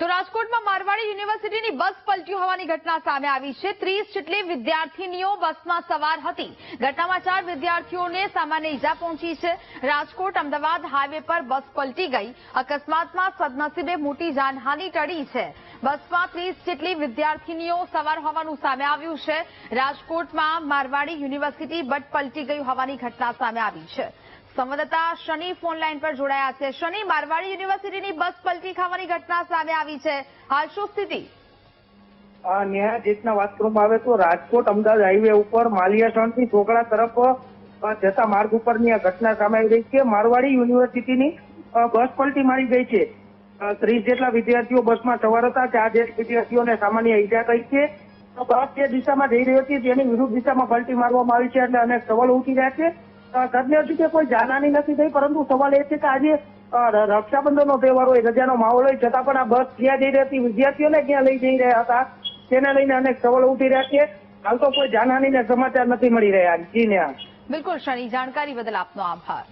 તો રાજકોટમાં મારવાડી યુનિવર્સિટીની બસ પલટી હોવાની ઘટના સામે આવી છે. ત્રીસ જેટલી વિદ્યાર્થીનીઓ બસમાં સવાર હતી. ઘટનામાં ચાર વિદ્યાર્થીઓને સામાન્ય ઈજા પહોંચી છે. રાજકોટ અમદાવાદ હાઈવે પર બસ પલટી ગઈ. અકસ્માતમાં સદનસીબે મોટી જાનહાનિ ટળી છે. બસમાં ત્રીસ જેટલી વિદ્યાર્થીનીઓ સવાર હોવાનું સામે આવ્યું છે. રાજકોટમાં મારવાડી યુનિવર્સિટી બટ પલટી ગઈ હોવાની ઘટના સામે આવી છે. સંવાદદાતા શનિ ફોન લાઈન પર જોડાયા છે. શનિ, મારવાડી યુનિવર્સિટીની બસ પલટી ખાવાની ઘટના સામે આવી છે. હાલ શું સ્થિતિ? આ ન્યાય વાત કરવામાં આવે તો રાજકોટ, અમદાવાદ હાઈવે ઉપર માલિયાસણથી ચોકડા તરફ જતા માર્ગ ઉપરની આ ઘટના સામે આવી રહી છે. મારવાડી યુનિવર્સિટીની બસ પલટી મારી ગઈ છે. ત્રીસ જેટલા વિદ્યાર્થીઓ બસમાં સવાર હતા. ચાર જેટલા વિદ્યાર્થીઓને સામાન્ય ઈજા થઈ છે. બસ જે દિશામાં જઈ રહી હતી તેની વિરુદ્ધ દિશામાં પલટી મારવામાં આવી છે એટલે અનેક સવાલો ઉઠી રહ્યા છે. અ, હજુ કે કોઈ જાનહાની નથી થઈ પરંતુ સવાલ એ છે કે આજે રક્ષાબંધનનો તહેવાર હોય રજાનો માહોલ હોય છતાં પણ આ બસ ક્યાં જઈ રહી હતી વિદ્યાર્થીઓને ક્યાં લઈ જઈ રહ્યા હતા તેને લઈને અનેક સવાલો ઉઠી રહ્યા છે. હાલ તો કોઈ જાનહાનીના સમાચાર નથી મળી રહ્યા. જી ને બિલકુલ શનિ જાણકારી બદલ આપનો આભાર.